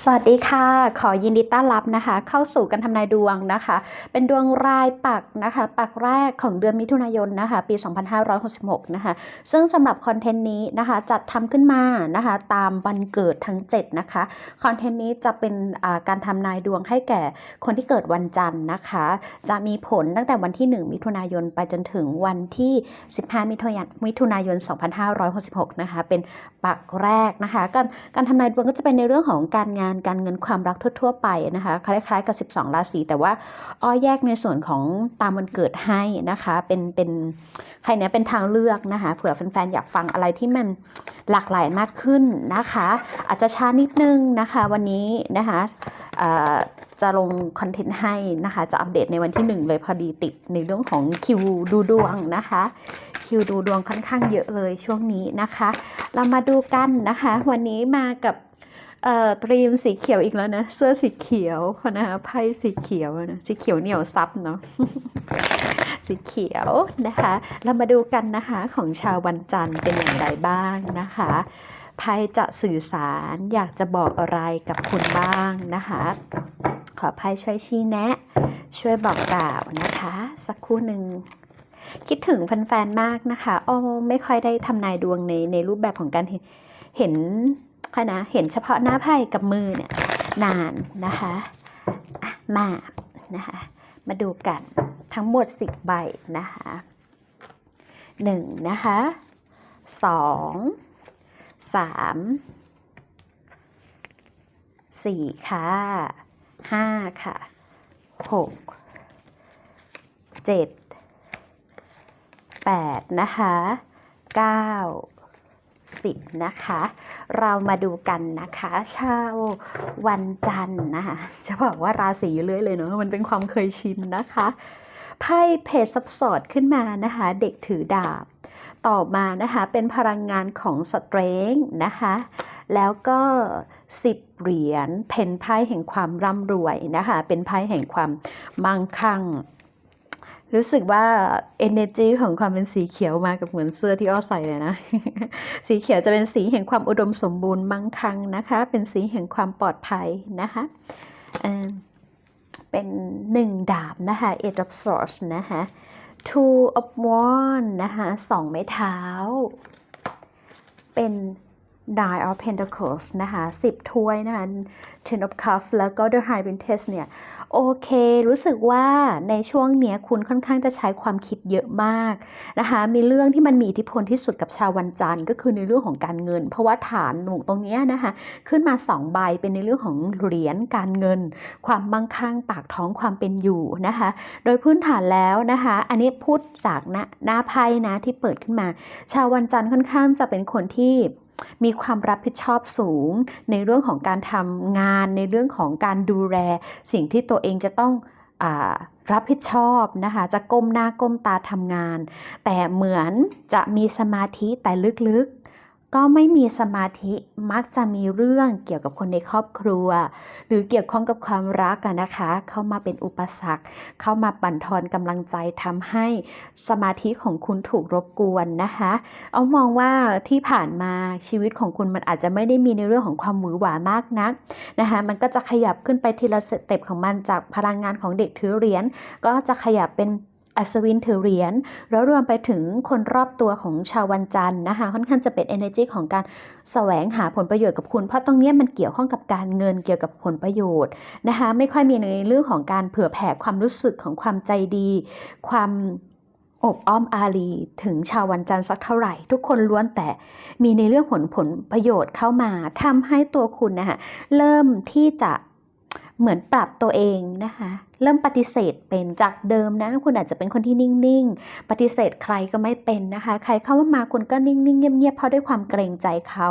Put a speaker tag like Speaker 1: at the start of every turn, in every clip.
Speaker 1: สวัสดีค่ะ ขอยินดีต้อนรับนะคะ เข้าสู่การทำนายดวงนะคะ เป็นดวงรายปักนะคะ ปักแรกของเดือนมิถุนายนนะคะ ปี 2566 นะคะ ซึ่งสำหรับคอนเทนต์นี้นะคะ จัดทำขึ้นมานะคะ ตามวันเกิดทั้ง 7 นะคะ คอนเทนต์นี้จะเป็นการทำนายดวงให้แก่คนที่เกิดวันจันทร์นะคะ จะมีผลตั้งแต่วันที่ 1 มิถุนายนไปจนถึงวันที่ 15 มิถุนายนมิถุนายน2566 นะคะ เป็นปักแรกนะคะ การการทำนายดวงก็จะเป็นในเรื่องของการงานการเงินความรักทั่วๆไปนะคะคล้ายๆกับ 12 ราศีแต่ว่าอ้อแยกในส่วนของตามวันเกิดให้นะคะเป็นเป็นใครเนี้ยเป็นทางเลือกนะคะเผื่อแฟนๆอยากฟังอะไรที่มันหลากหลายมากขึ้นนะคะ อาจจะช้านิดนึงนะคะวันนี้นะคะจะลงคอนเทนต์ให้นะคะจะอัปเดตในวันที่ 1 เลยพอดีติดในเรื่องของคิวดูดวงนะคะคิวดูดวงค่อนข้างเยอะเลยช่วงนี้นะคะ เรามาดูกันนะคะ วันนี้มากับ เอ่อตรีมสีเขียวอีกแล้วนะ เสื้อสีเขียวนะคะไพ่สีเขียวนะสีเขียวเหนียวซับเนาะสีเขียวนะคะ เรามาดูกันนะคะของชาววันจันทร์เป็นอย่างไรบ้างนะคะไพ่จะสื่อสารอยากจะบอกอะไรกับคุณบ้างนะคะ ขอไพ่ช่วยชี้แนะ ช่วยบอกกล่าวนะคะ สักครู่หนึ่งคิดถึงแฟนๆมากนะคะอ้อไม่ค่อยได้ทำนายดวงในในรูปแบบของการเห็น เห็นค่ะนะเห็นเฉพาะหน้าไพ่กับมือเนี่ยนานนะคะะมานะคะมาดูกันทั้งหมด 10 ใบนะคะหนึ่งนะคะสองสามสี่ค่ะห้าค่ะหกเจ็ด8นะคะ9 10นะคะ เรามาดูกันนะคะชาววันจันทร์นะคะจะบอกว่าราศีเรื่อยเลยเนาะมันเป็นความเคยชินนะคะไพ่เพจซับสอดขึ้นมานะคะ เด็กถือดาบ ต่อมานะคะเป็นพลังงานของสเตรงนะคะแล้วก็ 10 เหรียญเพนไพ่แห่งความร่ำรวยนะคะ เป็นไพ่แห่งความมั่งคั่ง รู้สึกว่า energy ของความเป็นสีเขียวมากับเหมือนเสื้อที่อ้อใส่เลยนะ สีเขียวจะเป็นสีแห่งความอุดมสมบูรณ์มั่งคั่งนะคะ เป็นสีแห่งความปลอดภัยนะคะเป็นหนึ่งดาบนะคะ eight of swords นะคะ two of wands นะคะสองไม้เท้า เป็น nine of pentacles นะคะ10ถ้วยนะคะ ten of cups แล้วก็ the high princess เนี่ย โอเค รู้สึกว่าในช่วงเนี้ยคุณค่อนข้างจะใช้ความคิดเยอะมากนะคะ มีเรื่องที่มันมีอิทธิพลที่สุดกับชาววันจันทร์ก็คือในเรื่องของการเงิน เพราะว่าฐานหนุตรงเนี้ยนะคะ ขึ้นมา 2 ใบเป็นในเรื่องของเหรียญการเงิน ความมั่งคั่งปากท้องความเป็นอยู่นะคะ โดยพื้นฐานแล้วนะคะ อันนี้พูดจากหน้าไพ่นะที่เปิดขึ้นมา ชาววันจันทร์ค่อนข้างจะเป็นคนที่ มีความรับผิดชอบสูง ในเรื่องของการทำงานในเรื่องของการดูแลสิ่งที่ตัวเองจะต้องอรับผิดชอบนะคะจะก้มหน้าก้มตาทำงาน แต่เหมือนจะมีสมาธิแต่ลึกๆ ก็ไม่มีสมาธิมักจะมีเรื่องเกี่ยวกับคนในครอบครัว หรือเกี่ยวข้องกับความรักนะคะ เข้ามาเป็นอุปสรรค เข้ามาปั่นทอนกำลังใจทำให้สมาธิของคุณถูกรบกวนนะคะ เอามองว่าที่ผ่านมาชีวิตของคุณมันอาจจะไม่ได้มีในเรื่องของความหวือหวามากนักนะคะมันก็จะขยับขึ้นไปทีละสเต็ปของมันจากพลังงานของเด็กถือเหรียญก็จะขยับเป็น อัศวินถือเหรียญแล้วรวมไปถึงคนรอบตัวของชาววันจันทร์นะคะค่อนข้างจะเป็น energy ของการแสวงหาผลประโยชน์กับคุณ เพราะตรงเนี้ยมันเกี่ยวข้องกับการเงินเกี่ยวกับผลประโยชน์นะคะไม่ค่อยมีในเรื่องของการเผื่อแผ่ความรู้สึกของความใจดี ความอบอ้อมอารีถึงชาววันจันทร์สักเท่าไหร่ ทุกคนล้วนแต่มีในเรื่องผลผลประโยชน์เข้ามาทำให้ตัวคุณนะคะเริ่มที่จะ เหมือนปรับตัวเองนะคะ เริ่มปฏิเสธเป็นจากเดิมนะ คุณอาจจะเป็นคนที่นิ่งๆ ปฏิเสธใครก็ไม่เป็นนะคะ ใครเข้ามาคุณก็นิ่งๆ เงียบๆ เพราะด้วยความเกรงใจเขา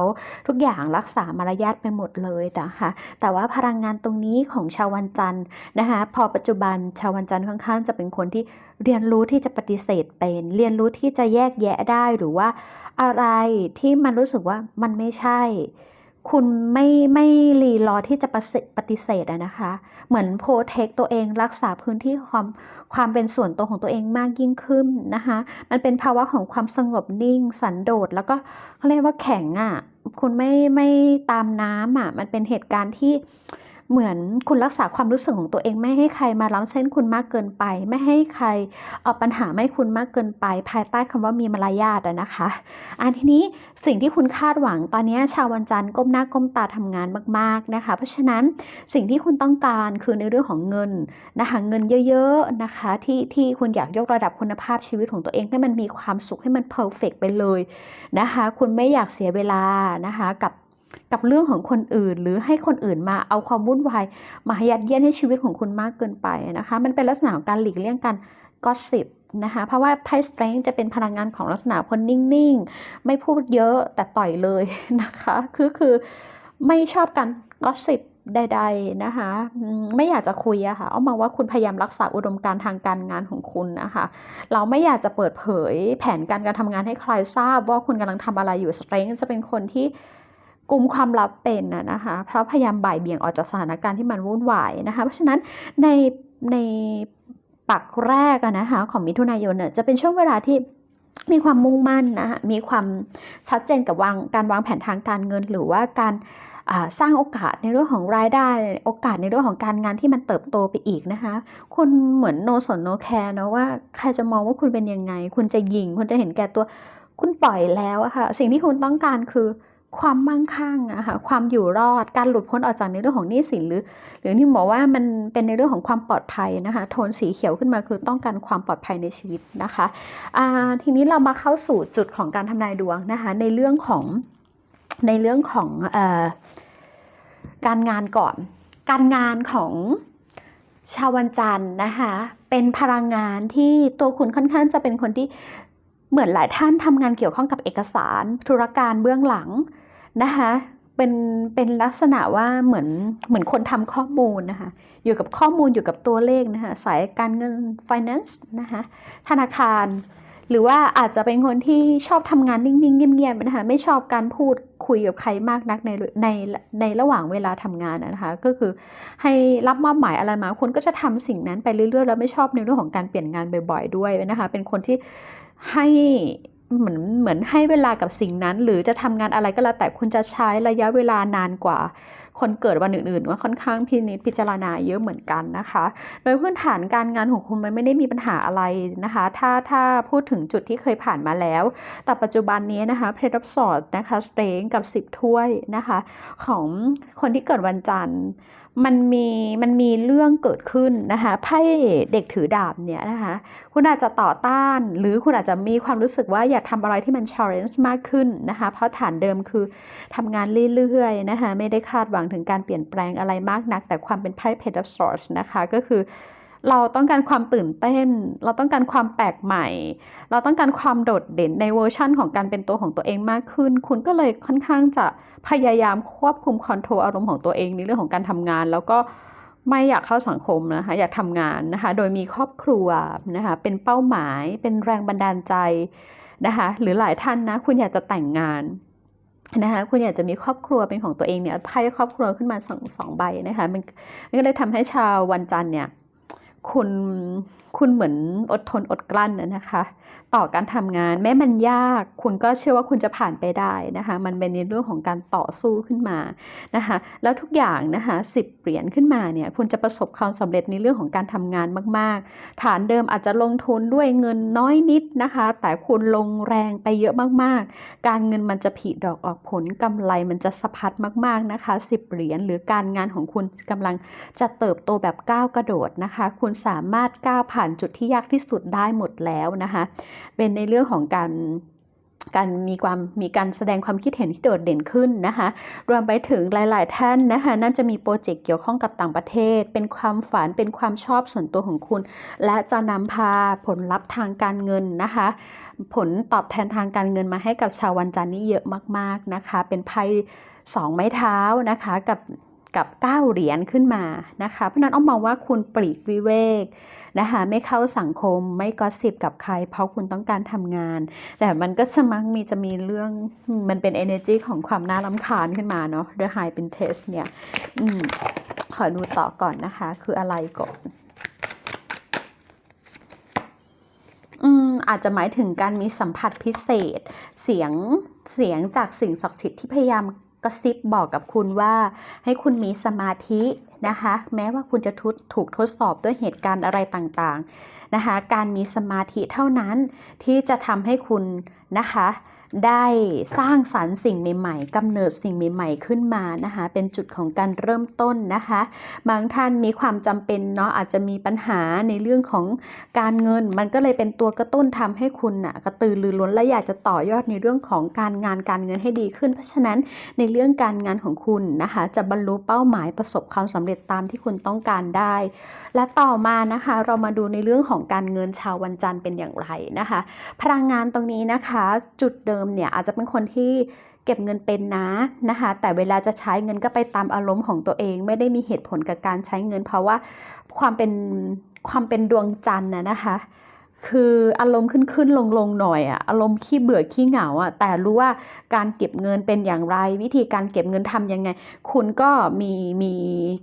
Speaker 1: ทุกอย่างรักษามารยาทไปหมดเลยนะคะ แต่ว่าพลังงานตรงนี้ของชาววันจันทร์นะคะ พอปัจจุบันชาววันจันทร์ค่อนข้างจะเป็นคนที่เรียนรู้ที่จะปฏิเสธเป็น เรียนรู้ที่จะแยกแยะได้หรือว่าอะไรที่มันรู้สึกว่ามันไม่ใช่ คุณไม่ไม่รีรอที่จะปฏิเสธอะนะคะ เหมือนโปรเทคตัวเองรักษาพื้นที่ความความเป็นส่วนตัวของตัวเองมากยิ่งขึ้นนะคะ มันเป็นภาวะของความสงบนิ่ง สันโดษแล้วก็เขาเรียกว่าแข็งอะ่ะ คุณไม่ไม่ตามน้ำอะ มันเป็นเหตุการณ์ที่ เหมือนคุณรักษาความรู้สึกของตัวเอง ไม่ให้ใครมาล้ำเส้นคุณมากเกินไป ไม่ให้ใครเอาปัญหาไม่คุณมากเกินไป ภายใต้คำว่ามีมารยาทนะคะอันทีนี้สิ่งที่คุณคาดหวังตอนนี้ชาววันจันทร์ก้มหน้าก้มตาทำงานมาก ๆนะคะ เพราะฉะนั้นสิ่งที่คุณต้องการคือในเรื่องของเงินนะคะเงินเยอะๆนะคะที่ที่คุณอยากยกระดับคุณภาพชีวิตของตัวเองให้มันมีความสุขให้มันเพอร์เฟกไปเลยนะคะ คุณไม่อยากเสียเวลานะคะกับ กับเรื่องของคนอื่น หรือให้คนอื่นมาเอาความวุ่นวายมายัดเยียดให้ชีวิตของคุณมากเกินไปนะคะ มันเป็นลักษณะของการหลีกเลี่ยงการกอสซิบนะคะเพราะว่าไพ่สเตรนจะเป็นพลังงานของลักษณะคนนิ่งๆ ไม่พูดเยอะแต่ต่อยเลยนะคะ คือคือไม่ชอบการกอสซิบใดๆนะคะ ไม่อยากจะคุยอะค่ะเอามองว่าคุณพยายามรักษาอุดมการณ์ทางการงานของคุณนะคะ เราไม่อยากจะเปิดเผยแผนการการทำงานให้ใครทราบว่าคุณกำลังทำอะไรอยู่สเตรนจะเป็นคนที่ กลุ่มความลับเป็นนะนะคะเพราะพยายามบ่ายเบี่ยงออกจากสถานการณ์ที่มันวุ่นวายนะคะเพราะฉะนั้นในในปักแรกอะนะคะของมิถุนายนเนี่ยจะเป็นช่วงเวลาที่มีความมุ่งมั่นนะคะมีความชัดเจนกับวางการวางแผนทางการเงิน หรือว่าการสร้างโอกาสในเรื่องของรายได้ โอกาสในเรื่องของการงานที่มันเติบโตไปอีกนะคะคุณเหมือนโนสนโนแคร์นะว่าใครจะมองว่าคุณเป็นยังไง คุณจะยิง คุณจะเห็นแก่ตัว คุณปล่อยแล้วอะค่ะ สิ่งที่คุณต้องการคือ ความมั่งคั่งอะค่ะความอยู่รอดการหลุดพ้นออกจากในเรื่องของหนี้สินหรือ หรือที่บอกว่ามันเป็นในเรื่องของความปลอดภัยนะคะโทนสีเขียวขึ้นมาคือต้องการความปลอดภัยในชีวิตนะคะอ่าทีนี้เรามาเข้าสู่จุดของการทำนายดวงนะคะในเรื่องของในเรื่องของอการงานก่อน การงานของชาววันจันทร์นะคะเป็นพลังงานที่ตัวคุณค่อนข้างจะเป็นคนที่ เหมือนหลายท่านทำงานเกี่ยวข้องกับเอกสารธุรการเบื้องหลังนะคะเป็นเป็นลักษณะว่าเหมือนเหมือนคนทำข้อมูลนะคะอยู่กับข้อมูลอยู่กับตัวเลขนะคะสายการเงิน finance นะคะธนาคาร หรือว่าอาจจะเป็นคนที่ชอบทำงานนิ่ง ๆ เงียบๆนะคะไม่ชอบการพูดคุยกับใครมากนักในในในระหว่างเวลาทำงานนะคะก็คือให้รับมอบหมายอะไรมาคุณก็จะทำสิ่งนั้นไปเรื่อยๆแล้วไม่ชอบในเรื่องของการเปลี่ยนงานบ่อย ๆ ด้วยนะคะเป็นคนที่ให้ เหมือนเหมือนให้เวลากับสิ่งนั้น หรือจะทำงานอะไรก็แล้วแต่คุณจะใช้ระยะเวลานานกว่า คนเกิดวันอื่นๆว่าค่อนข้างพินิจพิจารณาเยอะเหมือนกันนะคะ โดยพื้นฐานการงานของคุณมันไม่ได้มีปัญหาอะไรนะคะ ถ้าถ้าพูดถึงจุดที่เคยผ่านมาแล้ว แต่ปัจจุบันนี้นะคะเพรดับสอดนะคะสเตงกับ 10 ถ้วยนะคะ ของคนที่เกิดวันจันทร์ มันมีมันมีเรื่องเกิดขึ้นนะคะไพ่เด็กถือดาบเนี่ยนะคะคุณอาจจะต่อต้าน หรือคุณอาจจะมีความรู้สึกว่าอยากทำอะไรที่มัน challenge มากขึ้นนะคะเพราะฐานเดิมคือทำงานเรื่อยๆนะคะไม่ได้คาดหวังถึงการเปลี่ยนแปลงอะไรมากนัก แต่ความเป็นไพ่ Page of Swords นะคะก็คือ เราต้องการความตื่นเต้น เราต้องการความแปลกใหม่ เราต้องการความโดดเด่นในเวอร์ชั่นของการเป็นตัวของตัวเองมากขึ้น คุณก็เลยค่อนข้างจะพยายามควบคุมคอนโทรลอารมณ์ของตัวเองในเรื่องของการทำงาน แล้วก็ไม่อยากเข้าสังคมนะคะ อยากทำงานนะคะ โดยมีครอบครัวนะคะ เป็นเป้าหมาย เป็นแรงบันดาลใจนะคะ หรือหลายท่านนะ คุณอยากจะแต่งงานนะคะคุณอยากจะมีครอบครัวเป็นของตัวเองเนี่ยไพ่ครอบครัวขึ้นมาสองสองใบนะคะมันมันก็เลยทำให้ชาววันจันทร์เนี่ย คุณ คุณเหมือนอดทนอดกลั้นนะคะ ต่อการทำงานแม้มันยาก คุณก็เชื่อว่าคุณจะผ่านไปได้นะคะ มันเป็นในเรื่องของการต่อสู้ขึ้นมานะคะ แล้วทุกอย่างนะคะสิบเหรียญขึ้นมาเนี่ยคุณจะประสบความสำเร็จในเรื่องของการทำงานมาก ๆ ฐานเดิมอาจจะลงทุนด้วยเงินน้อยนิดนะคะ แต่คุณลงแรงไปเยอะมากๆ การเงินมันจะผลิดอกออกผลกำไรมันจะสะพัดมาก ๆ นะคะสิบเหรียญหรือการงานของคุณกำลังจะเติบโตแบบก้าวกระโดดนะคะ คุณสามารถก้าวผ่านจุดที่ยากที่สุดได้หมดแล้วนะคะเป็นในเรื่องของการการมีความมีการแสดงความคิดเห็นที่โดดเด่นขึ้นนะคะรวมไปถึงหลาย ๆ ท่านนะคะน่าจะมีโปรเจกต์เกี่ยวข้องกับต่างประเทศ เป็นความฝันเป็นความชอบส่วนตัวของคุณ และจะนำพาผลลัพธ์ทางการเงินนะคะ ผลตอบแทนทางการเงินมาให้กับชาววันจันทร์นี่เยอะมาก ๆ นะคะ เป็นไพ่สองไม้เท้านะคะกับ กับ 9 เหรียญขึ้นมานะคะ เพราะนั้นอ้อมมองว่าคุณปลีกวิเวกนะคะไม่เข้าสังคมไม่กอสิบกับใคร เพราะคุณต้องการทำงาน แต่มันก็จะมักมีจะมีเรื่องมันเป็น energy ของความน่ารำคาญขึ้นมาเนาะ The High เป็น test เนี่ยอมขอดูต่อก่อนนะคะ คืออะไรก่อนอืมอาจจะหมายถึงการมีสัมผัสพิเศษ เสียงเสียงจากสิ่งศักดิ์สิทธิ์ที่พยายาม ก็ซิบบอกกับคุณว่า ให้คุณมีสมาธิ นะคะ แม้ว่าคุณจะทุกถูกทดสอบด้วยเหตุการณ์อะไรต่างๆนะคะ การมีสมาธิเท่านั้นที่จะทำให้คุณนะคะได้สร้างสรรค์สิ่งใหม่ๆกำเนิดสิ่งใหม่ๆขึ้นมานะคะ เป็นจุดของการเริ่มต้นนะคะ บางท่านมีความจำเป็นเนาะอาจจะมีปัญหาในเรื่องของการเงิน มันก็เลยเป็นตัวกระตุ้นทำให้คุณน่ะกระตือรือร้นและอยากจะต่อยอดในเรื่องของการงานการเงินให้ดีขึ้น เพราะฉะนั้นในเรื่องการงานของคุณนะคะ จะบรรลุเป้าหมายประสบความสำเร็จตามที่คุณต้องการได้ และต่อมานะคะ เรามาดูในเรื่องของการเงินชาววันจันทร์เป็นอย่างไรนะคะ พลังงานตรงนี้นะคะ จุดเดิมเนี่ยอาจจะเป็นคนที่เก็บเงินเป็นนะนะคะ แต่เวลาจะใช้เงินก็ไปตามอารมณ์ของตัวเอง ไม่ได้มีเหตุผลกับการใช้เงิน เพราะว่าความเป็นความเป็นดวงจันทร์นะนะคะ คืออารมณ์ขึ้นขึ้นลงลงหน่อยอะอารมณ์ขี้เบื่อขี้เหงาอะแต่รู้ว่าการเก็บเงินเป็นอย่างไร วิธีการเก็บเงินทำยังไง คุณก็มีมี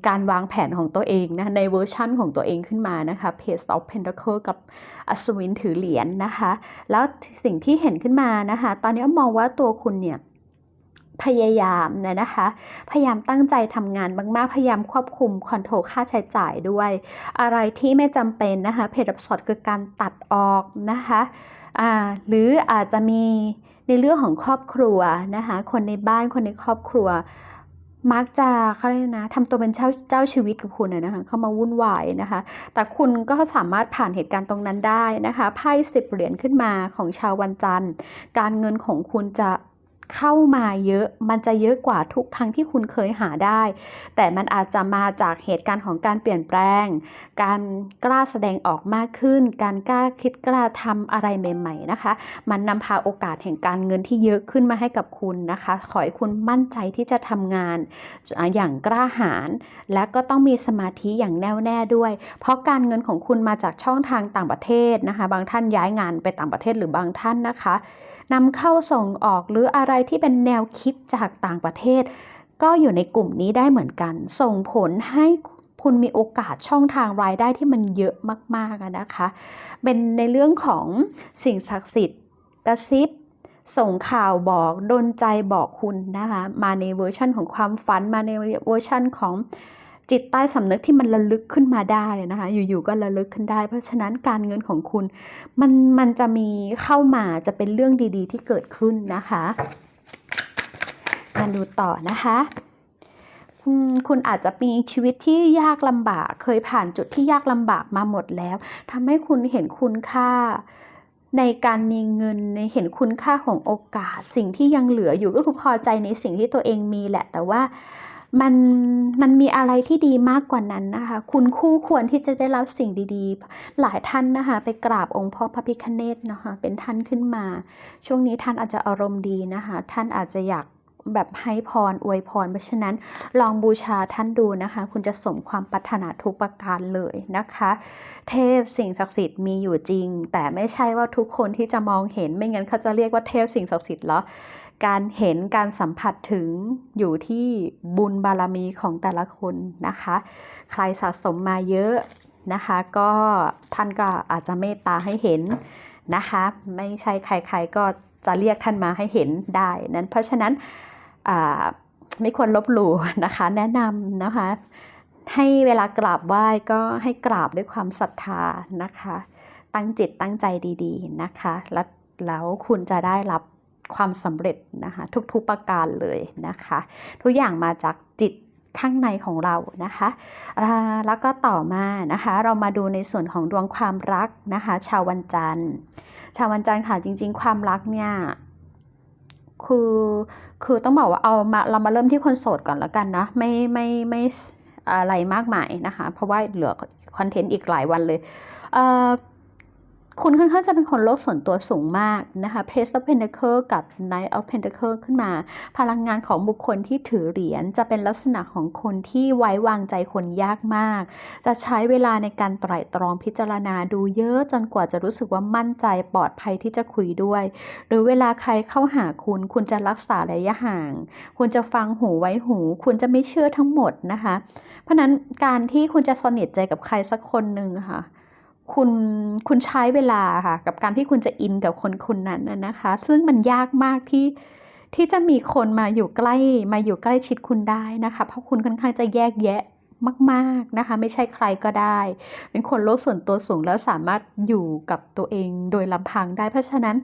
Speaker 1: การวางแผนของตัวเองนะในเวอร์ชั่นของตัวเองขึ้นมานะคะ Page of Pentacle กับอัศวินถือเหรียญนะคะ แล้วสิ่งที่เห็นขึ้นมานะคะ ตอนนี้มองว่าตัวคุณเนี่ย พยายามนะนะคะ พยายามตั้งใจทำงานมากๆ พยายามควบคุมคอนโทรลค่าใช้จ่ายด้วย อะไรที่ไม่จำเป็นนะคะเพจอับสอดคือการตัดออกนะคะหรืออาจจะมีในเรื่องของครอบครัวนะคะ คนในบ้านคนในครอบครัว มักจะเขาเรียกนะทำตัวเป็นเจ้าเจ้าชีวิตกับคุณนะคะเข้ามาวุ่นวายนะคะ แต่คุณก็สามารถผ่านเหตุการณ์ตรงนั้นได้นะคะไพ่สิบเหรียญขึ้นมาของชาววันจันทร์ การเงินของคุณจะ เข้ามาเยอะ มันจะเยอะกว่าทุกครั้งที่คุณเคยหาได้ แต่มันอาจจะมาจากเหตุการณ์ของการเปลี่ยนแปลง การกล้าแสดงออกมากขึ้น การกล้าคิดกล้าทำอะไรใหม่ ๆนะคะ มันนำพาโอกาสแห่งการเงินที่เยอะขึ้นมาให้กับคุณนะคะ ขอให้คุณมั่นใจที่จะทำงาน อย่างกล้าหาญ และก็ต้องมีสมาธิอย่างแน่วแน่ด้วย เพราะการเงินของคุณมาจากช่องทางต่างประเทศนะคะ บางท่านย้ายงานไปต่างประเทศหรือบางท่านนะคะนำเข้าส่งออกหรืออะไรที่เป็นแนวคิดจากต่างประเทศ ก็อยู่ในกลุ่มนี้ได้เหมือนกัน ส่งผลให้คุณมีโอกาสช่องทางรายได้ที่มันเยอะมากๆนะคะ เป็นในเรื่องของสิ่งศักดิ์สิทธิ์กระซิบส่งข่าวบอกดนใจบอกคุณนะคะมาในเวอร์ชั่นของความฝันมาในเวอร์ชั่นของจิตใต้สำนึกที่มันระลึกขึ้นมาได้นะคะ อยู่ๆก็ระลึกขึ้นได้ เพราะฉะนั้นการเงินของคุณ มันมันจะมีเข้ามาจะเป็นเรื่องดีๆ ที่เกิดขึ้นนะคะ มาดูต่อนะคะคุณคุณอาจจะมีชีวิตที่ยากลำบาก เคยผ่านจุดที่ยากลำบากมาหมดแล้วทำให้คุณเห็นคุณค่าในการมีเงินในเห็นคุณค่าของโอกาส สิ่งที่ยังเหลืออยู่ก็คือพอใจในสิ่งที่ตัวเองมีแหละ แต่ว่ามันมันมีอะไรที่ดีมากกว่านั้นนะคะ คุณคู่ควรที่จะได้รับสิ่งดีๆ หลายท่านนะคะ ไปกราบองค์พ่อพระพิฆเนศนะคะเป็นท่านขึ้นมา ช่วงนี้ท่านอาจจะอารมณ์ดีนะคะ ท่านอาจจะอยาก แบบให้พรอวยพร เพราะฉะนั้นลองบูชาท่านดูนะคะ คุณจะสมความปรารถนาทุกประการเลยนะคะ เทพสิ่งศักดิ์สิทธิ์มีอยู่จริง แต่ไม่ใช่ว่าทุกคนที่จะมองเห็นไม่งั้นเขาจะเรียกว่าเทพสิ่งศักดิ์สิทธิ์แล้วการเห็นการสัมผัสถึงอยู่ที่บุญบารมีของแต่ละคนนะคะ ใครสะสมมาเยอะนะคะ ก็ท่านก็อาจจะเมตตาให้เห็นนะคะ ไม่ใช่ใครๆก็จะเรียกท่านมาให้เห็นได้นั้นเพราะฉะนั้น ไม่ควรลบหลู่นะคะ แนะนำนะคะ ให้เวลากราบไหว้ก็ให้กราบด้วยความศรัทธานะคะ ตั้งจิตตั้งใจดีๆนะคะ แล้วแล้วคุณจะได้รับความสำเร็จนะคะทุกๆประการเลยนะคะ ทุกอย่างมาจากจิตข้างในของเรานะคะ แล้วก็ต่อมานะคะ เรามาดูในส่วนของดวงความรักนะคะ ชาววันจันทร์ ชาววันจันทร์ค่ะจริง ๆ ความรักเนี่ย คือคือต้องบอกว่าเอามาเรามาเริ่มที่คนโสดก่อนแล้วกันนะไม่ไม่ไม่อะไรมากมายนะคะ เพราะว่าเหลือคอนเทนต์อีกหลายวันเลยเคุณค่อนข้างจะเป็นคนโลกส่วนตัวสูงมากนะคะ Page of Pentacle กับ Knight of Pentacle ขึ้นมา พลังงานของบุคคลที่ถือเหรียญจะเป็นลักษณะของคนที่ไว้วางใจคนยากมาก จะใช้เวลาในการไตร่ตรองพิจารณาดูเยอะจนกว่าจะรู้สึกว่ามั่นใจปลอดภัยที่จะคุยด้วย หรือเวลาใครเข้าหาคุณ คุณจะรักษาระยะห่าง คุณจะฟังหูไว้หู คุณจะไม่เชื่อทั้งหมดนะคะ เพราะนั้นการที่คุณจะสนิทใจกับใครสักคนหนึ่งค่ะ คุณคุณใช้เวลาค่ะกับการที่คุณจะอินกับคนคนนั้นนะคะ ซึ่งมันยากมากที่ที่จะมีคนมาอยู่ใกล้มาอยู่ใกล้ชิดคุณได้นะคะ เพราะคุณค่อนข้างจะแยกแยะ มากๆนะคะ ไม่ใช่ใครก็ได้ เป็นคนโลกส่วนตัวสูงแล้วสามารถอยู่กับตัวเองโดยลำพังได้ เพราะฉะนั้น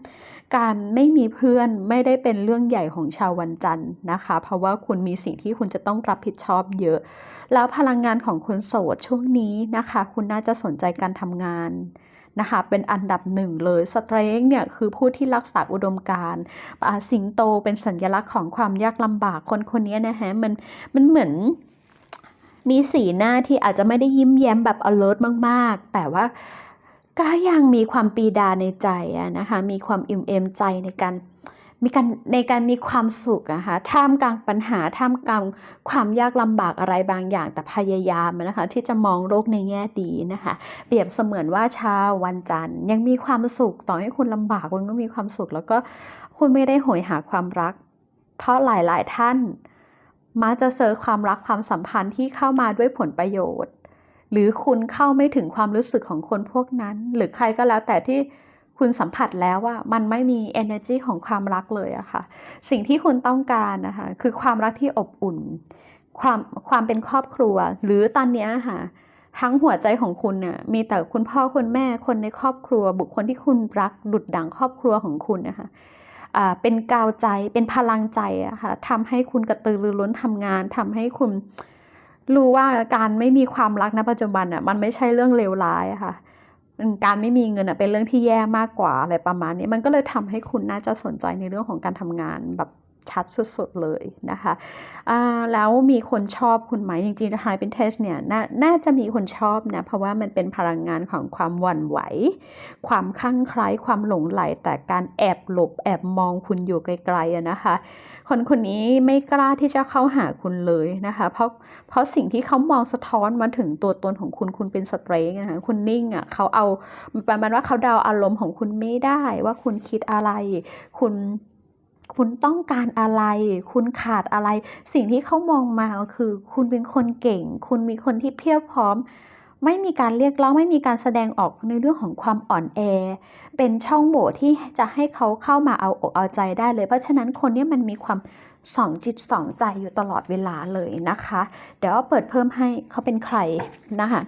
Speaker 1: การไม่มีเพื่อนไม่ได้เป็นเรื่องใหญ่ของชาววันจันทร์นะคะ เพราะว่าคุณมีสิ่งที่คุณจะต้องรับผิดชอบเยอะ แล้วพลังงานของคนโสดช่วงนี้นะคะ คุณน่าจะสนใจการทำงานนะคะเป็นอันดับหนึ่งเลยสเตรนเนี่ยคือผู้ที่รักษาอุดมการณ์สิงโตเป็นสัญลักษณ์ของความยากลำบากคนคนนี้นะฮะมันมันเหมือน มีสีหน้าที่อาจจะไม่ได้ยิ้มแย้มแบบ alert มากๆ แต่ว่าก็ยังมีความปีดาในใจอะนะคะ มีความอิ่มเอมใจในการมีการในการมีความสุขนะคะท่ามกลางปัญหาท่ามกลางความยากลำบากอะไรบางอย่างแต่พยายามนะคะที่จะมองโลกในแง่ดีนะคะ เปรียบเสมือนว่าชาววันจันทร์ ยังมีความสุขต่อให้คุณลำบากคุณก็มีความสุข แล้วก็คุณไม่ได้โหยหาความรัก เพราะหลายๆท่าน มักจะเจอความรักความสัมพันธ์ที่เข้ามาด้วยผลประโยชน์ หรือคุณเข้าไม่ถึงความรู้สึกของคนพวกนั้น หรือใครก็แล้วแต่ที่คุณสัมผัสแล้วว่ามันไม่มี energy ของความรักเลยอะค่ะ สิ่งที่คุณต้องการนะคะคือความรักที่อบอุ่น ความความเป็นครอบครัว หรือตอนนี้ค่ะทั้งหัวใจของคุณเนี่ยมีแต่คุณพ่อคุณแม่คนในครอบครัว บุคคลที่คุณรักดุดดังครอบครัวของคุณนะคะ เป็นกาวใจเป็นพลังใจอะค่ะทำให้คุณกระตือรือร้นทำงานทำให้คุณรู้ว่าการไม่มีความรักณปัจจุบันอะมันไม่ใช่เรื่องเลวร้ายค่ะการไม่มีเงินอะเป็นเรื่องที่แย่มากกว่าอะไรประมาณนี้มันก็เลยทำให้คุณน่าจะสนใจในเรื่องของการทำงานแบบ ชัดสุดๆเลยนะคะแล้วมีคนชอบคุณไหมจริงๆ High p i n t e s t เนี่ยนน่าจะมีคนชอบนะ เพราะว่ามันเป็นพลังงานของความหวั่นไหว ความคลั่งไคล้ความหลงไหล แต่การแอบหลบแอบมองคุณอยู่ไกลๆนะคะ คนคนนี้ไม่กล้าที่จะเข้าหาคุณเลยนะคะ เพราะเพราะสิ่งที่เขามองสะท้อนมาถึงตัวตนของคุณคุณเป็นสเตรนนะคะคุณนิ่งอะเขาเอาประมาณว่าเขาเดาอารมณ์ของคุณไม่ได้ว่าคุณคิดอะไรคุณ คุณต้องการอะไร คุณขาดอะไร สิ่งที่เขามองมาคือ คุณเป็นคนเก่ง คุณมีคนที่เพียบพร้อม ไม่มีการเรียกร้องไม่มีการแสดงออกในเรื่องของความอ่อนแอ เป็นช่องโหว่ที่จะให้เขาเข้ามาเอาอกเอาใจได้เลย เพราะฉะนั้นคนนี้มันมีความสองจิตสองใจอยู่ตลอดเวลาเลยนะคะ เดี๋ยวเปิดเพิ่มให้เขาเป็นใครนะคะ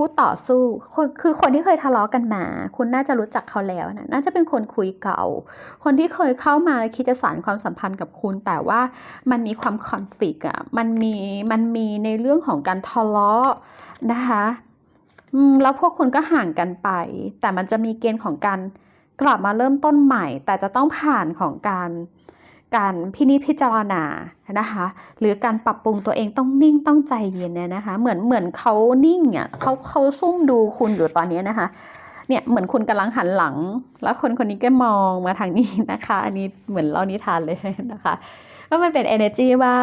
Speaker 1: คู่ต่อสู้คนคือคนที่เคยทะเลาะกันมา คุณน่าจะรู้จักเขาแล้วนะน่าจะเป็นคนคุยเก่า คนที่เคยเข้ามาคิดจะสานความสัมพันธ์กับคุณ แต่ว่ามันมีความคอนฟ lict อะมันมีมันมีในเรื่องของการทะเลาะนะคะแล้วพวกคุณก็ห่างกันไป แต่มันจะมีเกณฑ์ของการกลับมาเริ่มต้นใหม่ แต่จะต้องผ่านของการ การพินิจพิจารณานะคะหรือการปรับปรุงตัวเองต้องนิ่งต้องใจเย็นเนี่ยนะคะเหมือนเหมือนเขานิ่งอะเขาเขาซุ่มดูคุณอยู่ตอนนี้นะคะเนี่ยเหมือนคุณกำลังหันหลัง แล้วคนคนนี้ก็มองมาทางนี้นะคะ อันนี้เหมือนเล่านิทานเลยนะคะว่ามันเป็น energy ว่า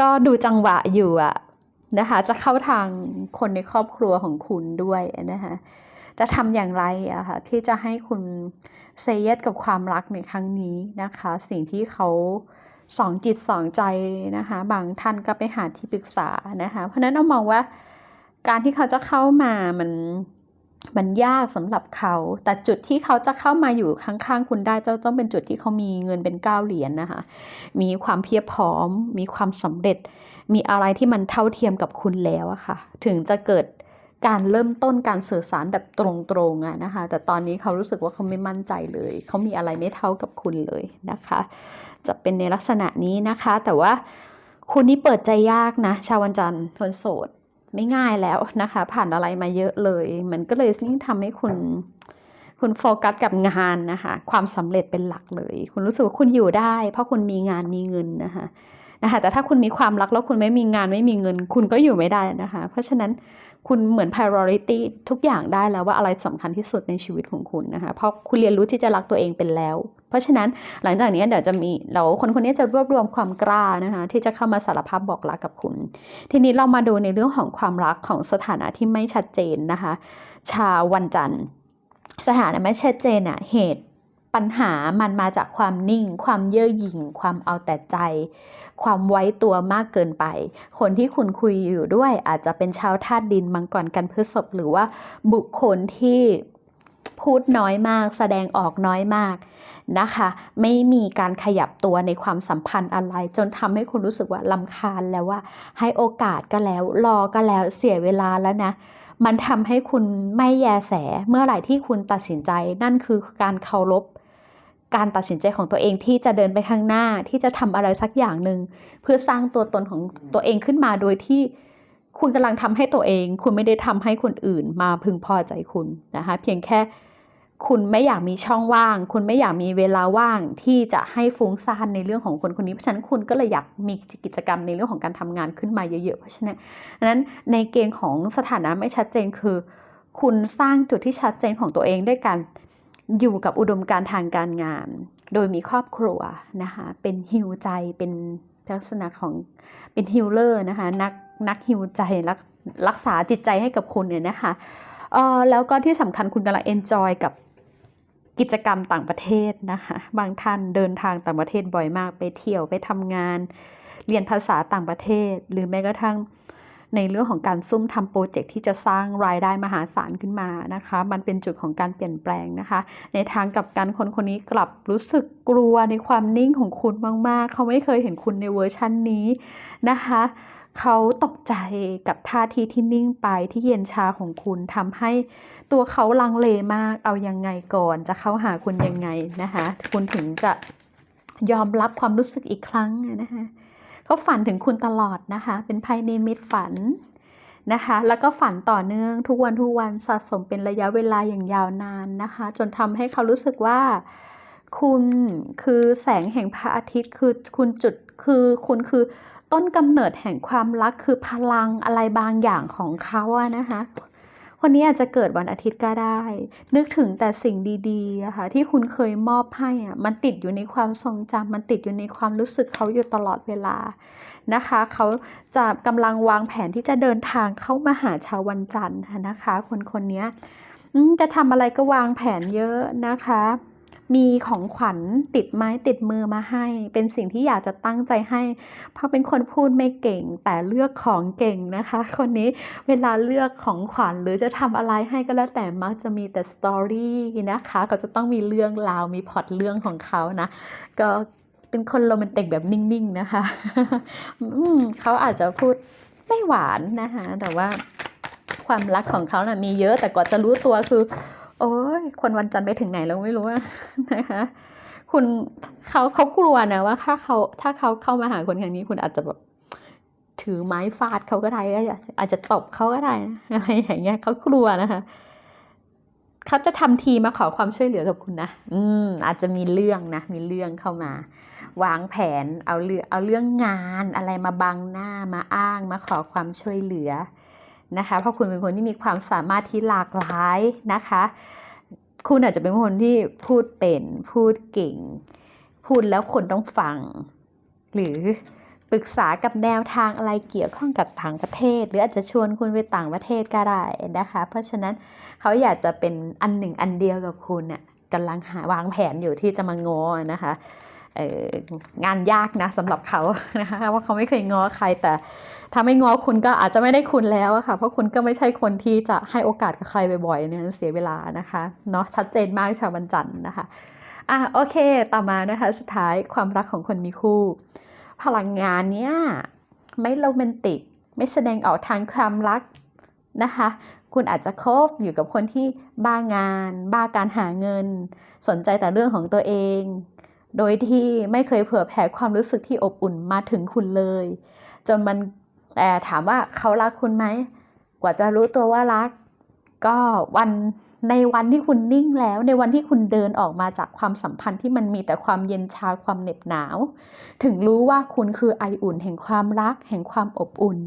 Speaker 1: ก็ดูจังหวะอยู่อะนะคะจะเข้าทางคนในครอบครัวของคุณด้วยนะคะจะทำอย่างไรอะค่ะที่จะให้คุณ เซเยสกับความรักในครั้งนี้นะคะ สิ่งที่เขาสองจิตสองใจนะคะ บางท่านก็ไปหาที่ปรึกษานะคะ เพราะนั้นเอามองว่าการที่เขาจะเข้ามามันมันยากสำหรับเขา แต่จุดที่เขาจะเข้ามาอยู่ข้างๆคุณได้จะต้องเป็นจุดที่เขามีเงินเป็นเก้าเหรียญนะคะ มีความเพียบพร้อม มีความสำเร็จ มีอะไรที่มันเท่าเทียมกับคุณแล้วอะค่ะ ถึงจะเกิด การเริ่มต้นการสื่อสารแบบตรงๆอะนะคะ แต่ตอนนี้เขารู้สึกว่าเขาไม่มั่นใจเลย เขามีอะไรไม่เท่ากับคุณเลยนะคะ จะเป็นในลักษณะนี้นะคะ แต่ว่าคุณนี่เปิดใจยากนะ ชาววันจันทร์คนโสดไม่ง่ายแล้วนะคะ ผ่านอะไรมาเยอะเลย มันก็เลยยิ่งทำให้คุณคุณโฟกัสกับงานนะคะ ความสำเร็จเป็นหลักเลย คุณรู้สึกว่าคุณอยู่ได้ เพราะคุณมีงานมีเงินนะคะนะคะ แต่ถ้าคุณมีความรักแล้วคุณไม่มีงานไม่มีเงิน คุณก็อยู่ไม่ได้นะคะ เพราะฉะนั้น คุณเหมือน priority ทุกอย่างได้แล้วว่าอะไรสำคัญที่สุดในชีวิตของคุณนะคะเพราะคุณเรียนรู้ที่จะรักตัวเองเป็นแล้ว เพราะฉะนั้นหลังจากนี้เดี๋ยวจะมีเราคนคนนี้จะรวบรวมความกล้านะคะที่จะเข้ามาสารภาพบอกรักกับคุณ ทีนี้เรามาดูในเรื่องของความรักของสถานะที่ไม่ชัดเจนนะคะ ชาววันจันทร์สถานะไม่ชัดเจนอะเหตุ ปัญหามันมาจากความนิ่ง ความเย่อหยิ่ง ความเอาแต่ใจ ความไว้ตัวมากเกินไป คนที่คุณคุยอยู่ด้วยอาจจะเป็นชาวธาตุดินมังกรกันพฤษภหรือว่าบุคคลที่พูดน้อยมาก แสดงออกน้อยมากนะคะ ไม่มีการขยับตัวในความสัมพันธ์อะไร จนทำให้คุณรู้สึกว่าลำคาญแล้วว่า ให้โอกาสก็แล้ว รอก็แล้วเสียเวลาแล้วนะมันทำให้คุณไม่แยแสเมื่อไหร่ที่คุณตัดสินใจ นั่นคือการเคารพ การตัดสินใจของตัวเองที่จะเดินไปข้างหน้าที่จะทำอะไรสักอย่างหนึ่งเพื่อสร้างตัวตนของตัวเองขึ้นมาโดยที่คุณกำลังทำให้ตัวเอง คุณไม่ได้ทำให้คนอื่นมาพึงพอใจคุณนะคะเพียงแค่คุณไม่อยากมีช่องว่าง คุณไม่อยากมีเวลาว่างที่จะให้ฟุ้งซ่านในเรื่องของคนคนนี้ เพราะฉะนั้นคุณก็เลยอยากมีกิจกรรมในเรื่องของการทำงานขึ้นมาเยอะๆ เพราะฉะนั้นนั้นในเกณฑ์ของสถานะไม่ชัดเจนคือ คุณสร้างจุดที่ชัดเจนของตัวเองด้วยการ อยู่กับอุดมการทางการงาน โดยมีครอบครัวนะคะเป็นฮิวใจเป็นลักษณะของเป็นฮิลเลอร์นะคะนักนักฮิวใจรักรักษาจิตใจให้กับคุณเนี่ยนะคะเออแล้วก็ที่สำคัญคุณกำลังเอนจอยกับกิจกรรมต่างประเทศนะคะบางท่านเดินทางต่างประเทศบ่อยมากไปเที่ยวไปทำงาน เรียนภาษาต่างประเทศ หรือแม้กระทั่ง ในเรื่องของการซุ่มทำโปรเจกต์ที่จะสร้างรายได้มหาศาลขึ้นมานะคะ มันเป็นจุดของการเปลี่ยนแปลงนะคะ ในทางกับกันคนคนนี้กลับรู้สึกกลัวในความนิ่งของคุณมาก ๆ เขาไม่เคยเห็นคุณในเวอร์ชันนี้นะคะเขาตกใจกับท่าทีที่นิ่งไปที่เย็นชาของคุณทำให้ตัวเขาลังเลมากเอายังไงก่อนจะเข้าหาคุณยังไงนะคะ คุณถึงจะยอมรับความรู้สึกอีกครั้งนะคะ เขาฝันถึงคุณตลอดนะคะ เป็นไพ่นิมิตฝันนะคะ แล้วก็ฝันต่อเนื่องทุกวันทุกวันสะสมเป็นระยะเวลาอย่างยาวนานนะคะ จนทำให้เขารู้สึกว่า คุณคือแสงแห่งพระอาทิตย์คือคุณจุดคือคุณคือต้นกำเนิดแห่งความรักคือพลังอะไรบางอย่างของเขาอะนะคะ คนนี้อาจจะเกิดวันอาทิตย์ก็ได้ นึกถึงแต่สิ่งดีๆนะค่ะที่คุณเคยมอบให้อะมันติดอยู่ในความทรงจำมันติดอยู่ในความรู้สึกเขาอยู่ตลอดเวลานะคะ เขาจะกำลังวางแผนที่จะเดินทางเข้ามาหาชาววันจันทร์นะคะ คนคนนี้จะทำอะไรก็วางแผนเยอะนะคะ มีของขวัญติดไม้ติดมือมาให้ เป็นสิ่งที่อยากจะตั้งใจให้ เพราะเป็นคนพูดไม่เก่ง แต่เลือกของเก่งนะคะ คนนี้เวลาเลือกของขวัญหรือจะทำอะไรให้ก็แล้วแต่มักจะมีแต่สตอรี่นะคะก็จะต้องมีเรื่องราวมีพอตเรื่องของเขานะ ก็เป็นคนโรแมนติกแบบนิ่งๆนะคะเขาอาจจะพูดไม่หวานนะคะแต่ว่าความรักของเขานะ่ะมีเยอะแต่กว่าจะรู้ตัวคือ โอ้ยคนวันจันทร์ไปถึงไหนแล้วไม่รู้นะคะ คุณเขาเขากลัวนะว่าถ้าเขาถ้าเขาเข้ามาหาคนอย่างนี้คุณอาจจะแบบถือไม้ฟาดเขาก็ได้อาจจะตบเขาก็ได้นะอะไรอย่างเงี้ยเขากลัวนะคะเขาจะทำทีมาขอความช่วยเหลือกับคุณนะ อืม อาจจะมีเรื่องนะ มีเรื่องเข้ามา วางแผนเอาเรื่องเอาเรื่องงานอะไรมาบังหน้ามาอ้างมาขอความช่วยเหลือ นะคะ เพราะคุณเป็นคนที่มีความสามารถที่หลากหลายนะคะ คุณอาจจะเป็นคนที่พูดเป็นพูดเก่ง พูดแล้วคนต้องฟัง หรือปรึกษากับแนวทางอะไรเกี่ยวข้องกับต่างประเทศ หรืออาจจะชวนคุณไปต่างประเทศก็ได้นะคะ เพราะฉะนั้นเขาอยากจะเป็นอันหนึ่งอันเดียวกับคุณน่ะกำลังหาวางแผนอยู่ที่จะมางอนะคะงานยากนะสำหรับเขานะคะว่าเขาไม่เคยงอใครแต่ ถ้าไม่ง้อคุณก็อาจจะไม่ได้คุณแล้วค่ะ เพราะคุณก็ไม่ใช่คนที่จะให้โอกาสกับใครบ่อยๆเนี่ยเสียเวลานะคะเนาะชัดเจนมากชาวบันจันนะคะอะโอเคต่อมานะคะสุดท้ายความรักของคนมีคู่ พลังงานเนี้ยไม่โรแมนติก ไม่แสดงออกทางความรักนะคะ คุณอาจจะคบอยู่กับคนที่บ้างาน บ้าการหาเงิน สนใจแต่เรื่องของตัวเอง โดยที่ไม่เคยเผื่อแผ่ความรู้สึกที่อบอุ่นมาถึงคุณเลย จนมัน แต่ถามว่าเขารักคุณไหมกว่าจะรู้ตัวว่ารัก ก็วันในวันที่คุณนิ่งแล้ว ในวันที่คุณเดินออกมาจากความสัมพันธ์ที่มันมีแต่ความเย็นชาความเหน็บหนาว ถึงรู้ว่าคุณคือไออุ่น แห่งความรัก แห่งความอบอุ่น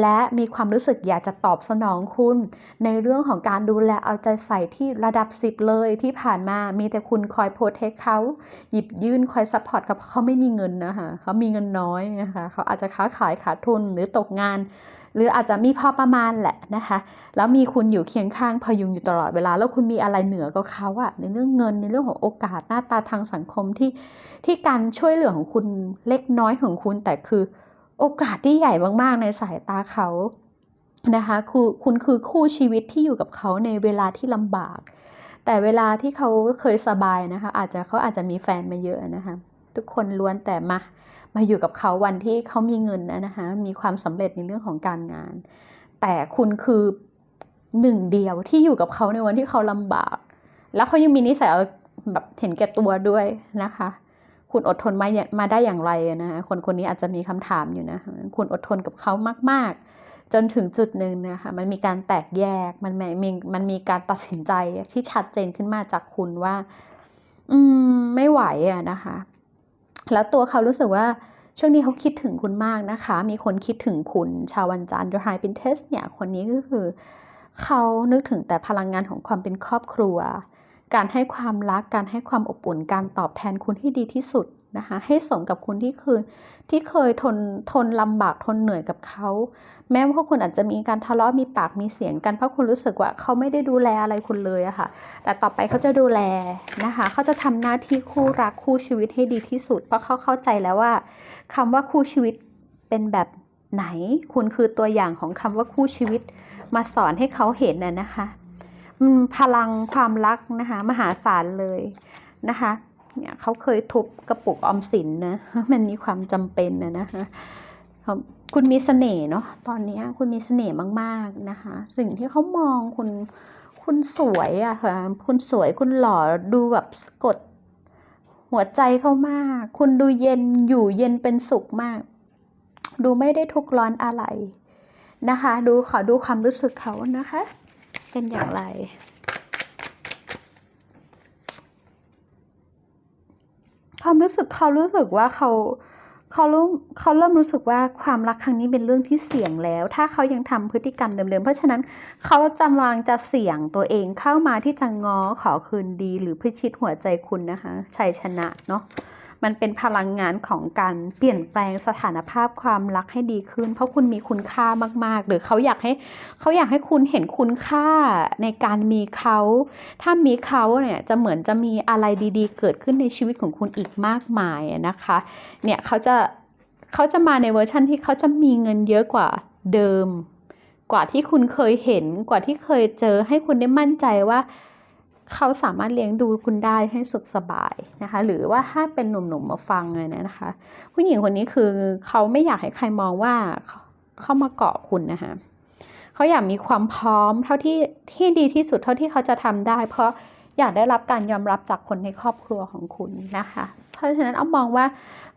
Speaker 1: และมีความรู้สึกอยากจะตอบสนองคุณ ในเรื่องของการดูแลเอาใจใส่ที่ระดับสิบเลยที่ผ่านมามีแต่คุณคอยโพเทคเขาหยิบยื่นคอยซัพพอร์ตกับเขาไม่มีเงินนะคะเขามีเงินน้อยนะคะเขาอาจจะค้าขายขาดทุนหรือตกงาน หรืออาจจะมีพอประมาณแหละนะคะ แล้วมีคุณอยู่เคียงข้างพยุงอยู่ตลอดเวลา แล้วคุณมีอะไรเหนือกว่าเขาอะในเรื่องเงินในเรื่องของโอกาสหน้าตาทางสังคมที่ที่การช่วยเหลือของคุณเล็กน้อยของคุณ แต่คือโอกาสที่ใหญ่มากๆ ในสายตาเขานะคะคือคุณคือคู่ชีวิตที่อยู่กับเขาในเวลาที่ลำบาก แต่เวลาที่เขาเคยสบายนะคะ อาจจะเขาอาจจะมีแฟนมาเยอะนะคะ ทุกคนล้วนแต่มามาอยู่กับเขาวันที่เขามีเงินนะคะมีความสำเร็จในเรื่องของการงาน แต่คุณคือหนึ่งเดียวที่อยู่กับเขาในวันที่เขาลำบาก แล้วเขายังมีนิสัยแบบเห็นแก่ตัวด้วยนะคะ คุณอดทนมาอย่างมาได้อย่างไรนะคะคนคนนี้อาจจะมีคำถามอยู่นะคะคุณอดทนกับเขามาก ๆ จนถึงจุดหนึ่งนะคะ มันมีการแตกแยก มันมีมีมันมีการตัดสินใจที่ชัดเจนขึ้นมาจากคุณว่า อืม ไม่ไหวอะนะคะ แล้วตัวเขารู้สึกว่าช่วงนี้เขาคิดถึงคุณมากนะคะ มีคนคิดถึงคุณชาววันจันทร์ดรายเป็นเทสเนี่ยคนนี้ก็คือ เขานึกถึงแต่พลังงานของความเป็นครอบครัว การให้ความรัก การให้ความอบอุ่น การตอบแทนคุณให้ดีที่สุด นะคะ ให้สมกับคุณที่คือที่เคยทนทนลำบากทนเหนื่อยกับเขา แม้ว่าคุณอาจจะมีการทะเลาะมีปากมีเสียงกันเพราะคุณรู้สึกว่าเขาไม่ได้ดูแลอะไรคุณเลยอะค่ะ แต่ต่อไปเขาจะดูแลนะคะ เขาจะทำหน้าที่คู่รักคู่ชีวิตให้ดีที่สุด เพราะเขาเข้าใจแล้วว่าคำว่าคู่ชีวิตเป็นแบบไหน คุณคือตัวอย่างของคำว่าคู่ชีวิตมาสอนให้เขาเห็นน่ะนะคะพลังความรักนะคะ มหาศาลเลยนะคะ เนี่ยเขาเคยทุบกระปุกออมสินนะมันมีความจำเป็นนะนะคะคุณมีเสน่ห์เนาะตอนนี้คุณมีเสน่ห์มากๆนะคะ สิ่งที่เขามองคุณคุณสวยอะค่ะคุณสวยคุณหล่อดูแบบสะกดหัวใจเขามาก คุณดูเย็นอยู่เย็นเป็นสุขมาก ดูไม่ได้ทุกร้อนอะไรนะคะ ดูขอดูความรู้สึกเขานะคะ เป็นอย่างไร ความรู้สึกเขารู้สึกว่าเขาเขารู้เขาเริ่มรู้สึกว่าความรักครั้งนี้เป็นเรื่องที่เสี่ยงแล้ว ถ้าเขายังทำพฤติกรรมเดิมๆ เพราะฉะนั้นเขาจำลังจะเสี่ยงตัวเองเข้ามาที่จะง้อขอคืนดีหรือพิชิตหัวใจคุณนะคะชัยชนะเนาะ มันเป็นพลังงานของการเปลี่ยนแปลงสถานภาพความรักให้ดีขึ้น เพราะคุณมีคุณค่ามาก ๆ หรือเขาอยากให้เขาอยากให้คุณเห็นคุณค่าในการมีเขา ถ้ามีเขาเนี่ยจะเหมือนจะมีอะไรดีๆ เกิดขึ้นในชีวิตของคุณอีกมากมายนะคะ เนี่ยเขาจะเขาจะมาในเวอร์ชันที่เขาจะมีเงินเยอะกว่าเดิม กว่าที่คุณเคยเห็นกว่าที่เคยเจอให้คุณได้มั่นใจว่า เขาสามารถเลี้ยงดูคุณได้ให้สุขสบายนะคะ หรือว่าถ้าเป็นหนุ่มๆมาฟังเลยนะคะ ผู้หญิงคนนี้คือเขาไม่อยากให้ใครมองว่าเข้ามาเกาะคุณนะคะเขาอยากมีความพร้อมเท่าที่ที่ดีที่สุดเท่าที่เขาจะทำได้ เพราะอยากได้รับการยอมรับจากคนในครอบครัวของคุณนะคะ เพราะฉะนั้นเอามองว่า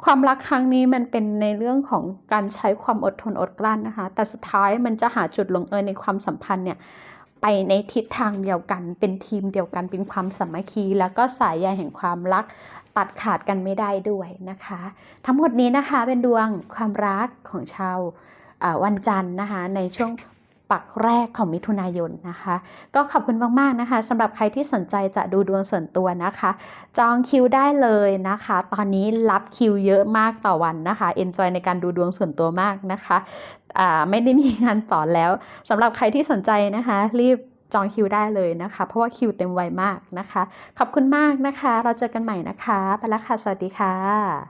Speaker 1: ความรักครั้งนี้มันเป็นในเรื่องของการใช้ความอดทนอดกลั้นนะคะ แต่สุดท้ายมันจะหาจุดลงเอยในความสัมพันธ์เนี่ย ในทิศทางเดียวกัน เป็นทีมเดียวกันเป็นความสามัคคี แล้วก็สายใยแห่งความรักตัดขาดกันไม่ได้ด้วยนะคะ ทั้งหมดนี้นะคะเป็นดวงความรักของชาววันจันทร์นะคะในช่วงปักแรกของมิถุนายนนะคะ ก็ขอบคุณมาก ๆ นะคะสำหรับใครที่สนใจจะดูดวงส่วนตัวนะคะ จองคิวได้เลยนะคะ ตอนนี้รับคิวเยอะมากต่อวันนะคะ เอนจอยในการดูดวงส่วนตัวมากนะคะ ไม่ได้มีงานสอนแล้วสำหรับใครที่สนใจนะคะ รีบจองคิวได้เลยนะคะ เพราะว่าคิวเต็มไวมากนะคะ ขอบคุณมากนะคะ เราเจอกันใหม่นะคะ ไปแล้วค่ะ สวัสดีค่ะ